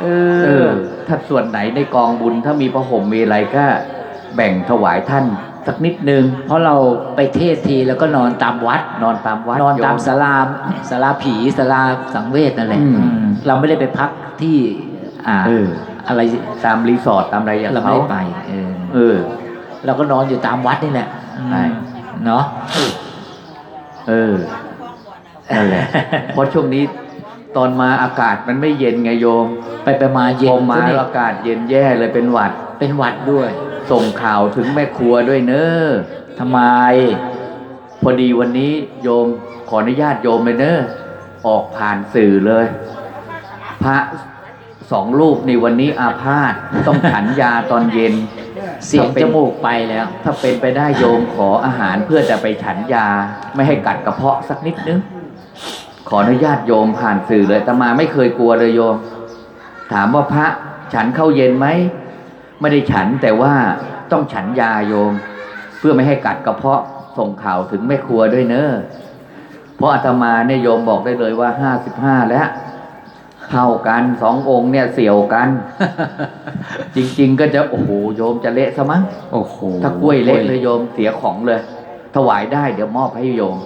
เอเออ อ ถ้าส่วนไหนในกองบุญถ้ามีพระห่มมีอะไรก็ แบ่งถวายท่านสักนิดนึง เพราะเราไปเทศทีแล้วก็นอนตามวัด นอนตามวัดนอนตามโย ศาลาศาลาผีศาลาสังเวชนั่นแหละอืม อืมเราไม่ได้ไปพักที่อ่าเออ อะไรตามรีสอร์ทตามอะไรอย่างเราไม่เขาได้ไปเออเออ เราก็นอนอยู่ตามวัดนี่แหละใช่ เนาะ เออนั่นแหละ เพราะช่วงนี้ ตอนมาอากาศมันไม่เย็นไงโยมไปไปมาเย็พนอมาซะนี่อากาศเย็นแย่เลยเป็นหวัด เป็นหวัดด้วยส่งข่าวถึงแม่ครัวด้วยเนอะทำไม พอดีวันนี้โยมขออนุญาตโยมเลยเนอะออกผ่านสื่อเลย พระสองรูปในวันนี้อาพาธต้องฉันยาตอนเย็น เสียงถ้าป็นจมูกไปแล้ว ถ้าเป็นไปได้โยมขออาหารเพื่อจะไปฉันยา ไม่ให้กัดกระเพาะสักนิดนึงข ออนุญาตโยมผ่านสื่อเลยแต่มาไม่เคยกลัวเลยโยม ถามว่าพระฉันเข้าเย็นไหมไม่ได้ฉันแต่ว่าต้องฉันยาโยม เพื่อไม่ให้กัดกระเพาะส่งข่าวถึงแม่ครัวด้วยเนอะเพราะอาตมาเนี่ยโยมบอกได้เลยว่าห้าสิบห้าแล้วเท่ากันสององค์เนี่ยเสี่ยวกัน จริง ๆ ก็จะโอ้โหโยมจะเละซะมั้งโอ้โหถ้ากล้วยเละเลยโยมเสียของเลย ถวายได้เดี๋ยวมอบให้โยม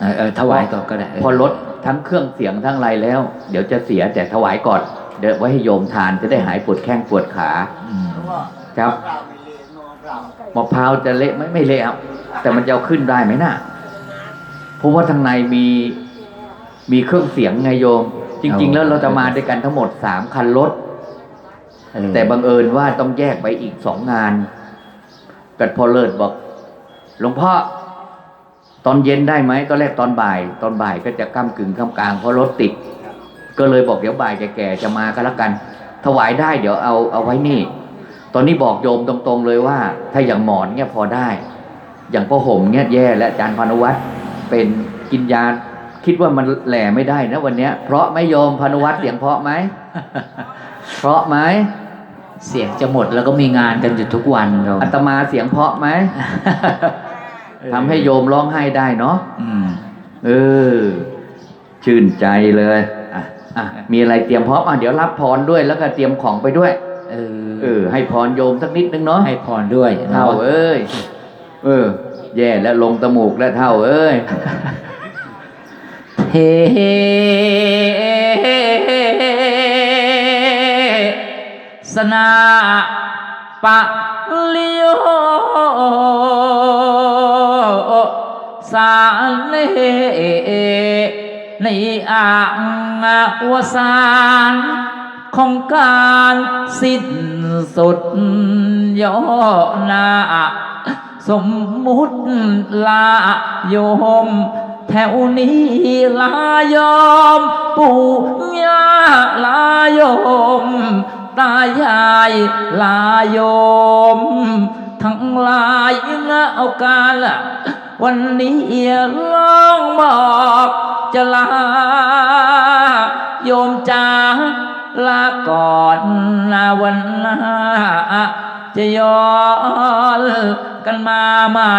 เออเออถวายก่อนก็ได้เออพอลด ทั้งเครื่องเสียงทั้งอะไรแล้ว เดี๋ยวจะเสียแต่ถวายก่อน เดี๋ยวไว้ให้โยมทานจะได้หายปวดแข้งปวดขาอืมครับมะพร้าวจะเละไหมไม่เละครับแต่มันจะเอาขึ้นได้ไหมน่ะเพราะว่าทางในมีมีเครื่องเสียงไงโยม จริง ๆ แล้วเราจะมาด้วยกันทั้งหมดสามคันรถเออแต่บังเอิญว่าต้องแยกไปอีกสองงาน กัดพอเลิศบอกหลวงพ่อ ตอนเย็นได้ไหมตอนแรกตอนบ่าย ตอนบ่ายก็จะก้ากึ่งข้ามกลางเพราะรถติด ก็เลยบอกเดี๋ยวบ่ายแก่ๆจะมาก็แล้วกัน ถวายได้เดี๋ยวเอาเอาไว้นี่ ตอนนี้บอกโยมตรงๆเลยว่า ถ้าอย่างหมอนเนี่ยพอได้ อย่างพ่อห่มเนี่ยแย่และอาจารย์พานุวัตรเป็นกินยาคิดว่ามันแหล่ไม่ได้นะวันเนี้ย เพราะไหม่โยมพานุวัตรเสียงเพราะไหมเพราะไหมเสียงจะหมดแล้วก็มีงานกันอยู่ทุกวันเราอาตมาเสียงเพราะไหม ทำให้โยมร้องไห้ได้เนาะอืมเออ ชื่นใจเลยอะอะมีอะไรเตรียมพร้อมอะเดี๋ยวรับพรด้วยแล้วก็เตรียมของไปด้วย เออ เออ ให้พรโยมสักนิดนึงเนาะให้พรด้วยเท่าเนาะเอ้ยเออ แย่แล้วลงตมูกแล้วเท่าเอ้ยเฮสนาปะลิโย สาเลในอ่างวสานของการสิ้นสุดย่อนาสมมุติลาโยม แถวนี้ลายอม ปู่ย่าลายอม ตายายลายอม ทั้งหลายเงเอาการละ วันนี้ลองบอกจะลา โยมจ้าลาก่อนนะวันนาจะย้อนกันมาใหม่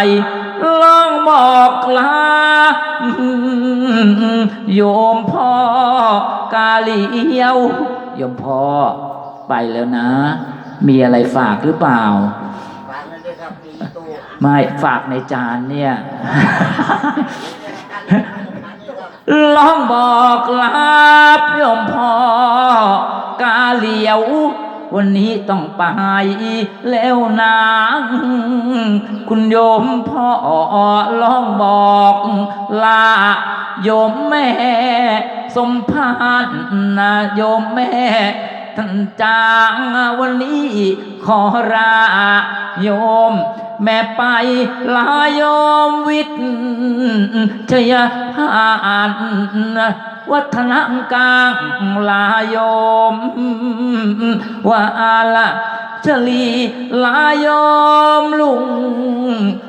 ลองบอกลาโยมพ่อกาเลียว โยมพ่อไปแล้วนะ มีอะไรฝากหรือเปล่า ไม่ฝากในจานเนี่ยลองบอกลาบโยมพ่อกาเหลียว วันนี้ต้องไปแล้วนะคุณโยมพ่อลองบอกลาโยมแม่ สมภารนะโยมแม่ ท่านจางวันนี้ขอราโยม แม่ไปลาโยมวิทชยพานวัฒนกลางลาโยม ว่าละชลีลาโยมลุง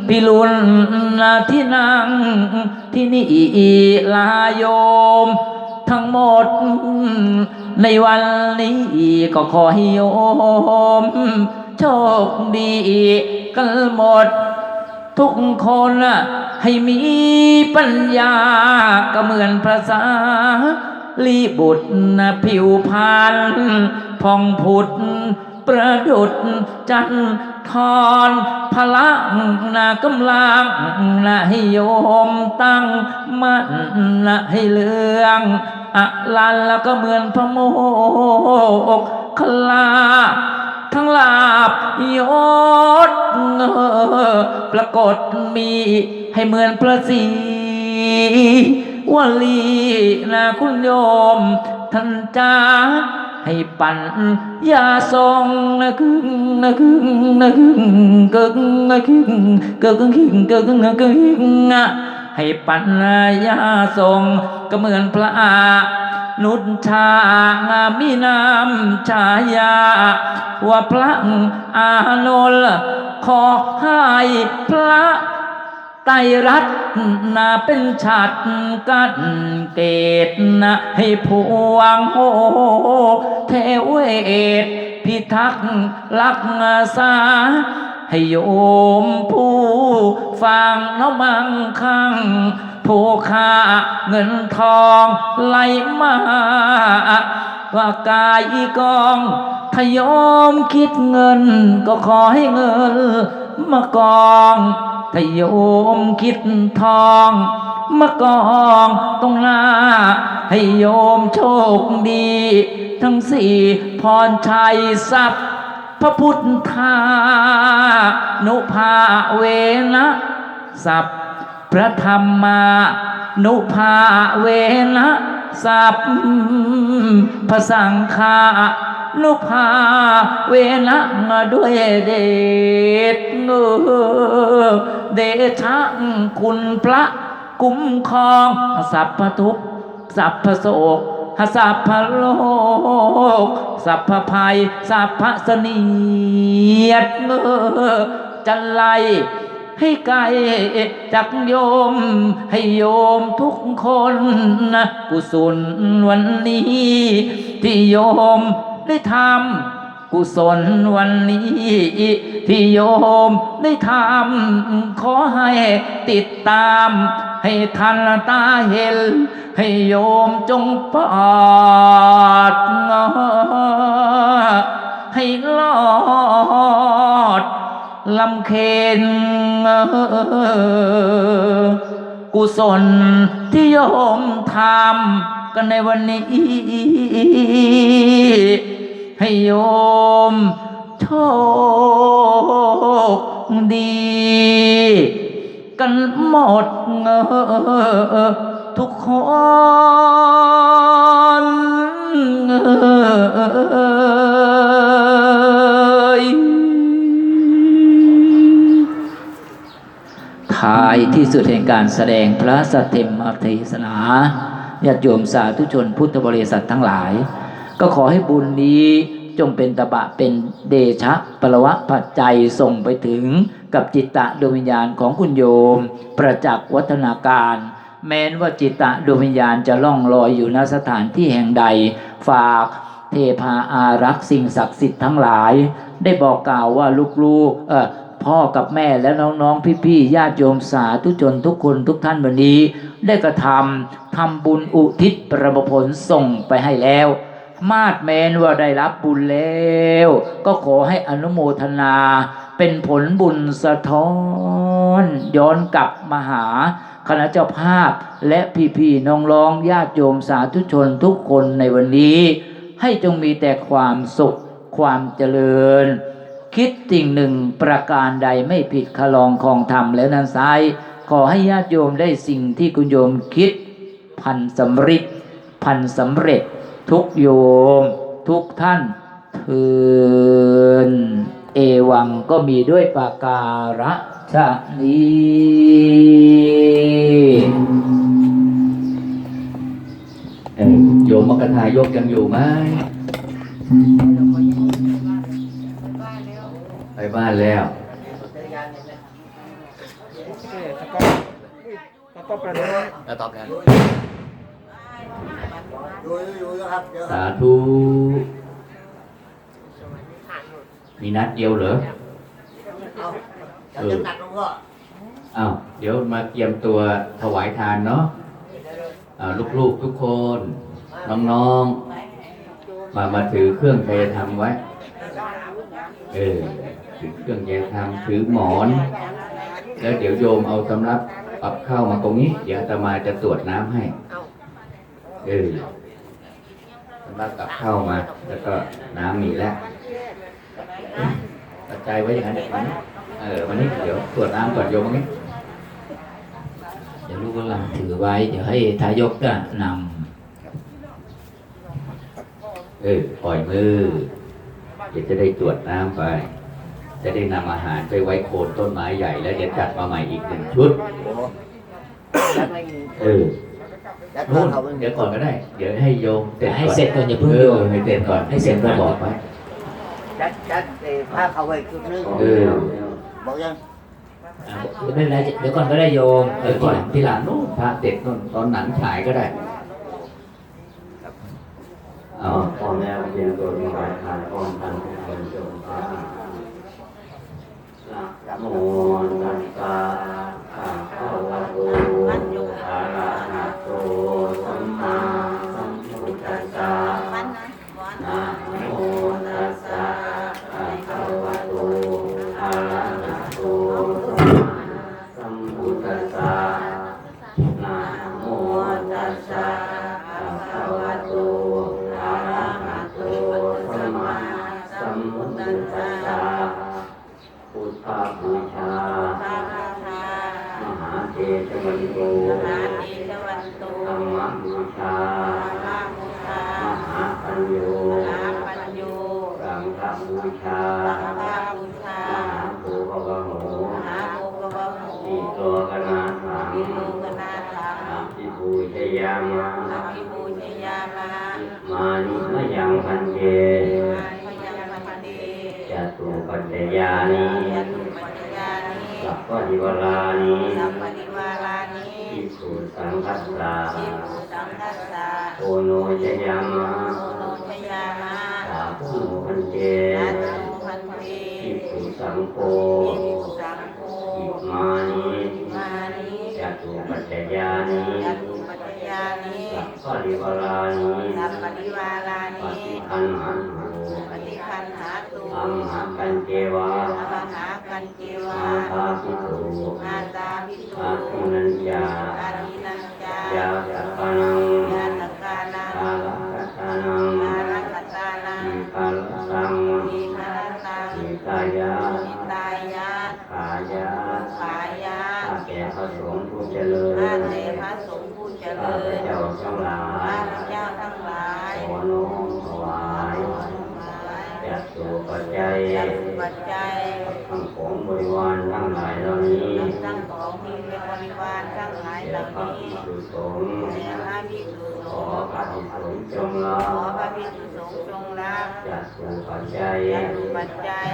พิรุณที่นั่งที่นี่ลาโยมทั้งหมด ในวันนี้ก็ขอให้โยมโชคดีกันหมด ทุกคนให้มีปัญญาก็เหมือนภาษาลีบุตรนะผิวพรรณพองผุดประดุดจันทรพลังนะกำลังนะให้โยมตั้งมั่นนะให้เลือง อะลันแล้วก็เหมือนพระโมกขลา ทั้งลาบยศเออปรากฏมีให้เหมือนพระศรีวลีนะคุณโยมท่านจ้าให้ปั่นยาทรงนะกึ่งนะกึ่งนะกึ่งกึ่งนะกึ่งกึ่งกึ่งกึ่งกึ่งกึ่งอะ ให้ปั่นยาทรงก็เหมือนพระอานุชชามีนามชายา ว่าพระอานนท์ขอให้พระไตรัตนาเป็นฉัดกันเกตนะให้พวงโอเทเวศพิทักษ์ลักษา ให้โยมผู้ฟังน้อมังคังผู้ค่าเงินทองไหลมาว่ากายกองทยอมคิดเงิน ก็ขอให้เงินมากองทยอมคิดทองมากองตรงหน้า ให้โยมโชคดี ทั้งสี่พรชัยทรัพย์ พระพุทธานุภาเวนะสัพพระธรรมานุภาเวนะสัพพระสังฆานุภาเวนะด้วยเดชเงอเดชะคุณพระคุ้มครองสัพพทุกสัพพโศก สัพพโลก สัพพภัย สัพพเสนียดเมื่อจะไลให้ไกลจากโยม ให้โยมทุกคนนะกุศลวันนี้ ที่โยมได้ทำกุศลวันนี้ ที่โยมได้ทำขอให้ติดตาม ให้ทันตาเห็น ให้โยมจงปลอดงอให้รอดลำเคนกุศลที่โยมทำกันในวันนี้ ให้โยมโชคดี กันหมดทุกคนท้ายที่สุดแห่งการแสดงพระสเต็มอัเทศนาญาติโยมสาธุชนพุทธบริษัททั้งหลาย ก็ขอให้บุญนี้ จงเป็นตบะเป็นเดชะปรวะปัจจัยส่งไปถึงกับจิตตะดวงวิญญาณของคุณโยม ประจักษ์วัฒนาการ แม้นว่าจิตตะดวงวิญญาณจะล่องลอยอยู่ณสถานที่แห่งใด ฝากเทพาอารักษ์สิ่งศักดิ์สิทธิ์ทั้งหลาย ได้บอกกล่าวว่าลูกๆเออพ่อกับแม่และน้องๆพี่ๆญาติโยมสาธุชนทุกคนทุกท่านวันนี้ ได้กระทำทำบุญอุทิศประมผลส่งไปให้แล้ว มาดแมนว่าได้รับบุญแล้ว ก็ขอให้อนุโมทนา เป็นผลบุญสะท้อน ย้อนกลับมาหาคณะเจ้าภาพและพี่ๆน้องร้องญาติโยมสาธุชนทุกคนในวันนี้ ให้จงมีแต่ความสุขความเจริญ คิดสิ่งหนึ่งประการใดไม่ผิดคลองของธรรมแล้วนั้นไซร้าย ขอให้ญาติโยมได้สิ่งที่คุณโยมคิด พันสำริดพันสำเร็จ ทุกโยม ทุกท่านเทินเอวังก็มีด้วยปาการะชะนี้เอ้ยโยมมกทายกยังอยู่ไหมไปบ้านแล้วแล้วก็ประเด็นแล้วตอบกันอ ยู่อยู่อยู่ครับเดี๋ยวสาธุมีนัดเดียวเหรอเอาจะเต็มหนักลงก็อ้าวเดี๋ยวมาเตรียมตัวถวายทานเนาะอ้าวลูกๆทุกคน น้องๆ มามาถือเครื่องกายธรรมไว้ เออถือเครื่องกายธรรมถือหมอน แล้วเดี๋ยวโยมเอาสำรับปรับเข้ามาตรงนี้ เดี๋ยวอาตมาจะตรวจน้ำให้ เออสำ รับกลับเข้ามา แล้วก็น้ำมีแล้วกระจายไว้อย่างนั้นวันนี้เออวันนี้เดี๋ยวตรวจน้ำก่อนโยมวันนี้เดี๋ยวลูกกำลังถือไว้ เดี๋ยวให้ทายกจะนเออปล่อยมือ เดี๋ยวจะได้ตรวจน้ำไป จะได้นำอาหารไปไว้โคนต้นไม้ใหญ่แล้วเดี๋ยวจัดมาใหม่อีกหนึ่งชุด เออยั ดนู่นเขาไปเดี๋ยวก่อนก็ได้ เดี๋ยวให้โยมเสร็จำให้ก่อนเสร็จก่อนอย่าเพิ่งเอโยอนให้เสร็จก่อนให้เสร็จก็ก่อนบอกไว้ยัดยัดเอ่อผ้าเขาไว้ชุดนึงเออบอกยังอะไม่เป็นไรเดี๋ยวก่อนก็ได้โยมเอเอออทีก่อนหลังทีหลังนู่นพระเสร็จนู่นตอนหนังฉายก็ได้เอาพ่อแม่เรียนตัวมีการทานป้องกันทุกคนจงพานะโมตัสสะภะคะ สัพพะดิวรานิอิสุสังคัสสะโอโนชยามะสาธุพันเตอิสุสังโฆอิมานิจตุปัจจยานิสัพพะดิวรานิปฏิคันหัน ตุอัมหะกันเจวะอาตาพิโตอาคุนัญญายาสัพพะนังกาลกัตตานังมีกาลสังมีกายะขายะข้าแก่พระสงฆ์ผู้เจริญข้าแต่พระสงฆ์ผู้เจข้าริพญเจ้าทั้งหลาข้ายพเจ้าทั้งหลายขอน้อมถวาย จัดตัวปัจจัยจัตุปัจจัยทั้งของบริวารทั้งหลายเหล่านี้ทั้งของที่เป็นบริวารทั้งหลายเหและล่าพระนี้ภิกษุสงฆ์แด่พระภิกษุสของฆ์พระภิกษุสงฆ์จงรัขอบพระภิกษุสงฆ์จงรับจัดตัวปัจจัยจัตุปัจจัย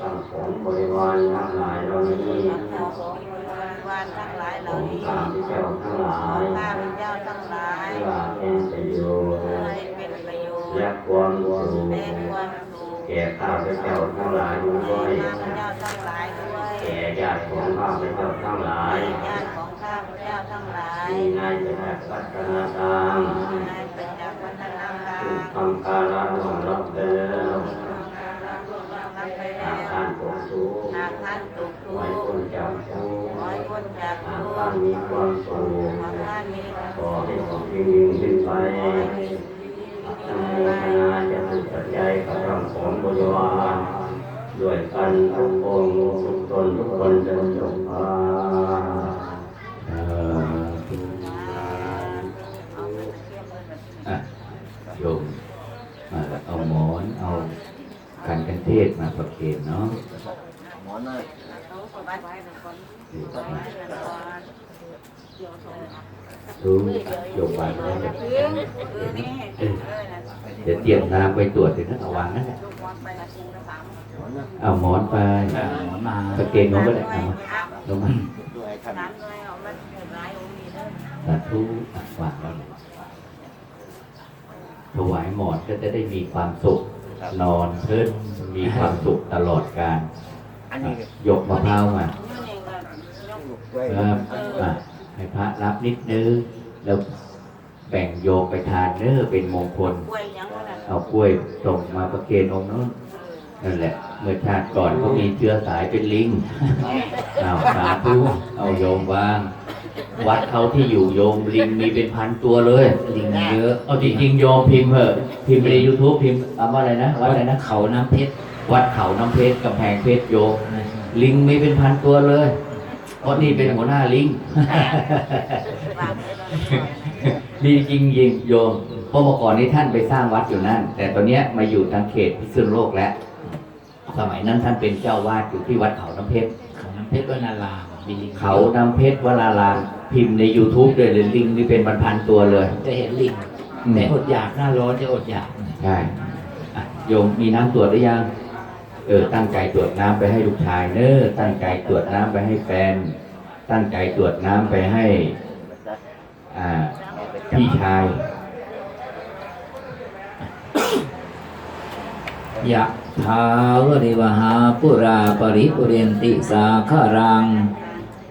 ทั้งของบริวารทั้งหลายเหล่านี้ทั้งของของบริวารทั้งหลายเหขล่าองนี้ข้าพเจ้าทั้งหลาขอยข้าพเจ้าทั้งหลายเพื่อเป็นประโยชน์เพื่อให้เป็นประโยชน์และความสุข และความสุขแก่ข้าพเจ้าทั้งหลายด้วยข้าพเจ้าทั้งหลายด้วยแก่ญาติของข้าพเจ้าทั้งหลายญาติของข้าพเจ้าทั้งหลายที่นายจะได้พัฒนาตามนายประจักษ์วัฒนธรรถูกมทำการรับรองรับไปแล้วรับไปหาแล้กท่านตกทุกข์หากท่านตกทุไว้กข์คนจากทุกข์ขอให้พ้นจากหาทุกกท่านข์มีความสุขขอท่านมีความขอให้ของยิ่งยิ่งขึ้นไป นโมทนาจะถูกปัจจัยกระทำของบริวารด้วยกันทุกองค์ทุกตนทุกคนจะจงพาอะโยมมาเอาหมอนเอากันกันเทศมาประเคนเนาะหมอนน่ะทุ กโยมวางไว้เลยเออเดี๋ยวเตรียมน้ำไปตรวจถึงนั้นเอาวางนั่นแหละเอาหมอนไปหมอนมาประเคนลงก็ได้เอาลงมาด้วยท่านน้ำน้อยเอามันเกิดร้าสาธุวางก่อนถวายหมอนก็จะได้มีความสุขนอนเพิ่นมีความสุขตลอดการยกมะพร้าวมา นี่เองก็ยกด้วยครับอะให้พระรับนิดนึงแล้วแบ่งโยมไปทานเน้อเป็นมงคล กล้วยยังนั่นน่ะเอากล้วยส่งมาประเคนองค์นู้นนั่นแหละ เมื่อชาติก่อนเขามีเชื้อสายเป็นลิงเอาสาธุเอาโยมวาง วัดเขาที่อยู่โยมลิงมีเป็นพันตัวเลย ลิงเยอะ เอาจริงๆโยมพิมพ์เถอะพิมพ์ใน YouTube พิมพ์เอาว่าอะไรนะวัดอะไรนะ เขาน้ำเพชรวัดเขาน้ำเพชรกำแพงเพชรโยม ลิงมีเป็นพันตัวเลยเพ ราะนี่เป็นหัวหน้าลิงวางไว้แล้วดีจริงยิงโยมเพราะเมื่อก่อนนี้ท่านไปสร้างวัดอยู่นั่น แต่ตอนเนี้ยมาอยู่ทางเขตพิษณุโลกแล้ว สมัยนั้นท่านเป็นเจ้าวาดอยู่ที่วัดเขาน้ำเพชรเขาน้ำเพชรวนารามมีลิงเขาน้ำเพชรวรารามพิมพ์ใน YouTube เลยเลยลิงนี่เป็นพันๆตัวเลย จะเห็นลิงอืม แต่อดอยากหน้าร้อนจะอดอยาก ใช่อะโยมมีน้ำตรวจหรือยัง เออตั้งใจตรวจน้ำไปให้ลูกชายเนอตั้งใจตรวจน้ำไปให้แฟน ตั้งใจตรวจน้ำไปให้อ่าพี่ชายยะทาวริวหาปุราปริปุเรนติสาคารัง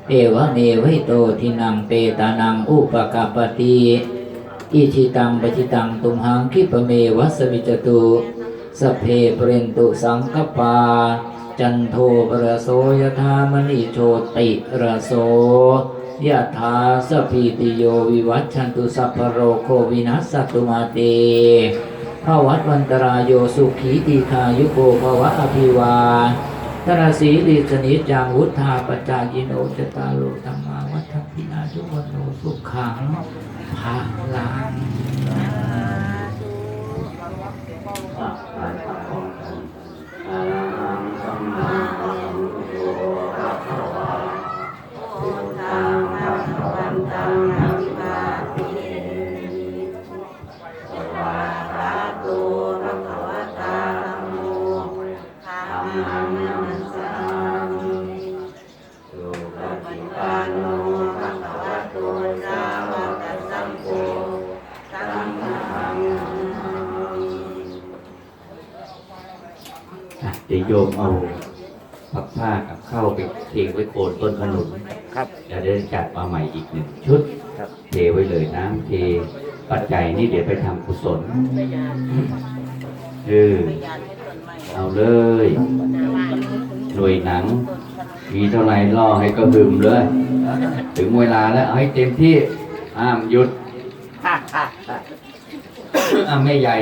เอวเมวิโตทินังเปตานังอุปกปปติอิชิตังปจิตังตุมหังคิปเมวัสมิจตุ สเพปเรนตุสังกปา จันโทปรโสยธามณิโชติระโสยะธาสพีติโยวิวัชชันตุสัพพโรโควินัสสตุมาเตภวัตวันตรายโยสุขีตีคายุโกภวะอภิวาทนาสีลิสนิจังวุธาปจายิโนจตารโลธรรมาวัฏพินาทุวันโนสุขังภาลัง มเอาพับผ้ากับข้าวไปเทไว้โคนต้นขนุนครับ จะได้จัดมาใหม่อีกหนึ่งชุดครับ เทไว้เลยน้ำเทปัจจัยนี่เดี๋ยวไปทำกุศลเออไม่อยากให้ต้นไม้เอาเลย หน่วยหนัง มีเท่าไหร่ล่อให้ก็หึมเลย ถึงเวลาแล้วเอาให้เต็มที่ห้ามหยุดอะแม่ใหญ่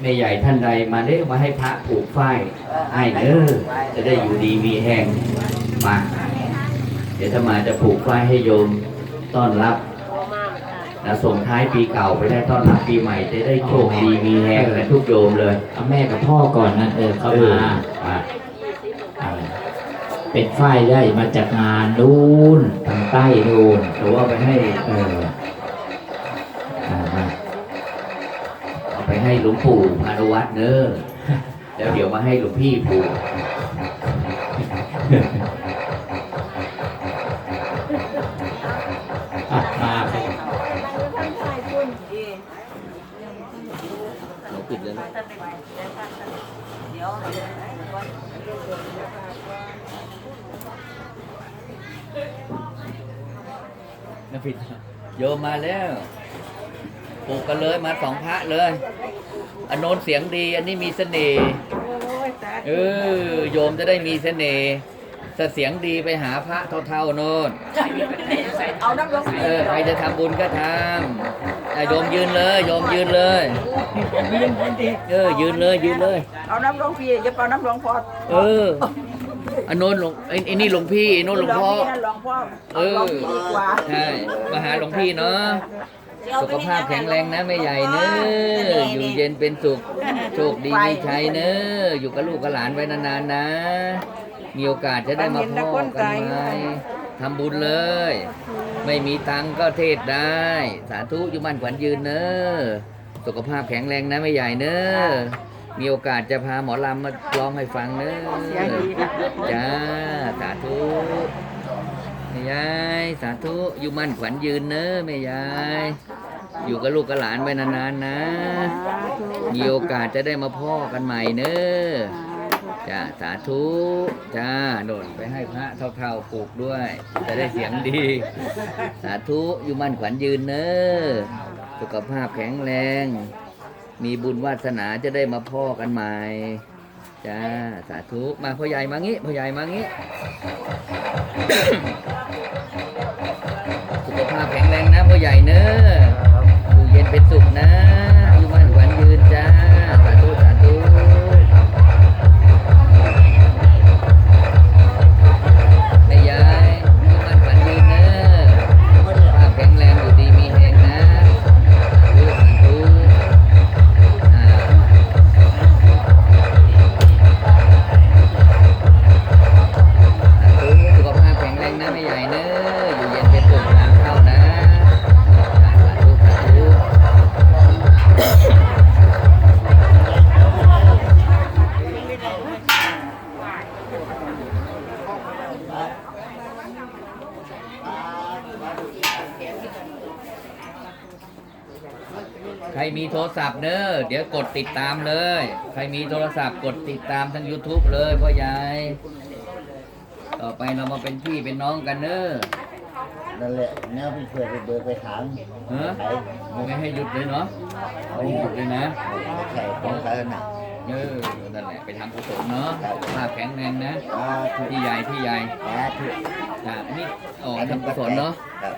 แม่ใหญ่ท่านใดมาได้มาให้พระผูกฝ้ายให้เด้อจะได้อยู่ดีมีแห้งมาเดี๋ยวถ้ามาจะผูกฝ้ายให้โยมต้อนรับนะส่งท้ายปีเก่าไปได้ต้อนรับปีใหม่จะได้โชคดีมีแห้งกันทุกโยมเลยเอาแม่กับพ่อก่อนนะเออเข้าเออมามาเอาเป็นฝ้ายได้มาจากงานนู้นทางใต้นู้นหรือว่าไปให้เออ ไปให้หลวงปู่พานุวัฒน์เนอะแล้วเดี๋ยวมาให้หลวงพี่ผูกมาปิดเลยนะเดี๋ยวนะผิดโยมมาแล้ว ปลูกกันเลยมาสองพระเลยอันโน้นเสียงดี อันนี้มีเสน่ห์เออโยมจะได้มีเสน่ห์ถ้าเสียงดีไปหาพระเท่าๆโน้นเอาน้ำลงเออใครจะทำบุญก็ทำอะโยมยืนเลยโยมยืนเลยเออยืนเลยยืนเลยเอาน้ำลงพี่จะเอาน้ำลงพอเอออันโน้นหลวงไอ้ไอ้นี่หลวงพี่ไอ้โน้นหลวงพ่อหลวงพ่อเออหลวงพี่ดีกว่าใช่มาหาหลวงพี่เนาะ สุขภาพแข็งแรงนะแม่ใหญ่เนอะอยู่เย็นเป็นสุขโชคดีมีชัยเนอะอยู่กับลูกกับหลานไว้นานๆนะ มีโอกาสจะได้มาพ่อกันไหมทำบุญเลย ไม่มีตังค์ก็เทศได้ สาธุอยู่บ้านขวัญยืนเนอะสุขภาพแข็งแรงนะแม่ใหญ่เนอะมีโอกาสจะพาหมอลำมาร้องให้ฟังเนอะจ้าสาธุ แม่ยายสาธุอยู่มั่นขวัญยืนเนอะแม่ยาย อยู่กับลูกกับหลานไปนานๆนะ มีโอกาสจะได้มาพ่อกันใหม่เนอะจ้าสาธุจ้าโดดไปให้พระเท่าๆปลูกด้วย จะได้เสียงดี สาธุอยู่มั่นขวัญยืนเนอะสุขภาพแข็งแรง มีบุญวาสนาจะได้มาพ่อกันใหม่ จ้าสาธุมาพ่อใหญ่มางี้พ่อใหญ่มางี้ สุขภาพแข็งแรงนะพ่อใหญ่เนอะอยู่เย็นเป็นสุขนะ รมีโทรศัพท์เนอะเดี๋ยวกดติดตามเลย ใครมีโทรศัพท์กดติดตามทาง YouTube เลยพ่อใหญ่ต่อไปเรามาเป็นพี่เป็นน้องกันเนอะนั่นแหละเนี่ยพี่ช่วยไปเบิกไปถามเออไม่ให้หยุดเลยเนาะไม่ให้หยุดเลยนะใช่ของใครน่ะเออนั่นแหละไปทำกุศลเนาะสุขภาพแข็งแรงนะอ่าถูกพี่ใหญ่พี่ใหญ่อ่าถูกอะนี่อ๋อทำกุศลเนาะครับ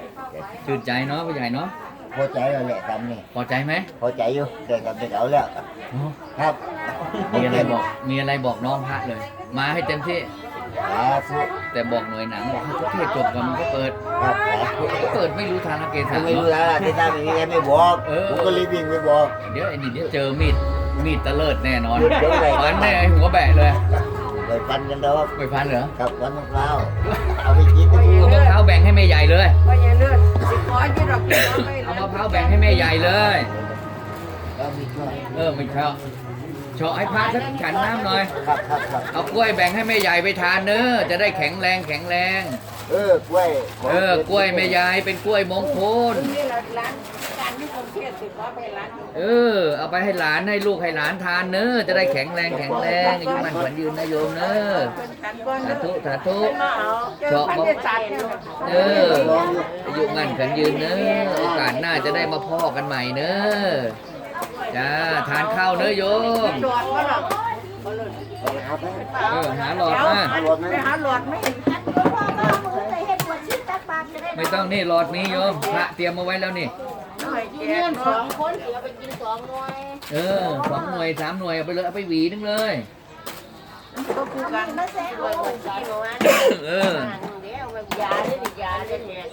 ชื่นใจเนาะพี่ใหญ่เนาะ พอใจแล้วแหละทำนี่พอใจไหมพอใจอยู่เดินกับเด็กเอาแล้วอ๋อครับมีอะไรบอกมีอะไรบอกน้องพระเลย มาให้เต็มที่สาธุแต่บอกหน่วยหนังบอกให้ทุกเทศจบก่อนมันก็เปิดครับสาธุเปิดไม่รู้ทางละเกณฑ์ทางไม่รู้เนาะแล้วล่ะที่ทำอย่างนี้ยังไม่บอกเออ ผมก็รีบวิ่งไปบอก เดี๋ยวไอ้นี่เดี๋ยวเจอมีดมีดตะเลิดแน่นอนเดี๋ยวอะไร ฟันแน่ไอ้หัวแบะเลย ไปฟันกันดอกไปฟันเหรอกับวันมะพร้าวเอาไปกินกันดูเอามะพร้าวแบ่งให้แม่ใหญ่เลยว่าอย่าเลือดสิขอยืดดอกกินเอาไปเอามะพร้าวแบ่งให้แม่ใหญ่เลยก็มีช่วย เออไม่เช่าเฉาะให้พระสักฉันน้ำหน่อย ครับครับครับเอากล้วยแบ่งให้แม่ใหญ่ไปทานเนอะจะได้แข็งแรงแข็งแรง เออกล้วยเออกล้วยแม่ยายเป็นกล้วยมงคล นี่ร้านร้านการที่ผมเทศสิขอไปร้าน เออ เอาไปให้หลานให้ลูกให้หลานทานเนอะจะได้แข็งแรงแข็งแรงอายุมันขวัญยืนนะโยมเนอะเป็นกันก้อนสาธุสาธุมาเอาเจอพันธุ์จัดเนี่ยเอออายุมันขวัญยืนเนอะโอกาสหน้าจะได้มาพ่อกันใหม่เนอะ จ้าทานข้าวเนอะโยมหลอดมาหรอกเออหาหลอดมาไปหาหลอดไหมไม่ต้องนี่หลอดนี้โยมพระเตรียมมาไว้แล้วนี่ หน่อยแกเงื่อสองคนเดี๋ยวไปกินสองหน่วยเออสองหน่วยสามหน่วยเอาไปเลยเอาไปหวีนึงเลย ก็คู่กันรวยหมดสายหน่วยเออ เดี๋ยวแบบยาได้ดิยาได้เนี่ย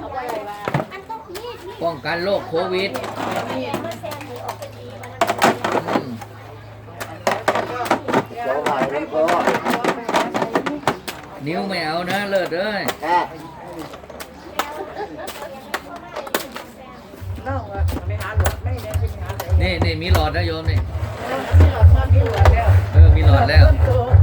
เอาไปเลยว่า ป้องกันโรคโควิดอืมเจ้าบ่ายแล้วก็นิ้วไม่เอานะ เลิศเอ้ยครับต้องไปหาหลอดไม่ได้ไปหาเลยนี่นี่มีหลอดนะโยมนี่มีหลอดมามีหลอดแล้วเอ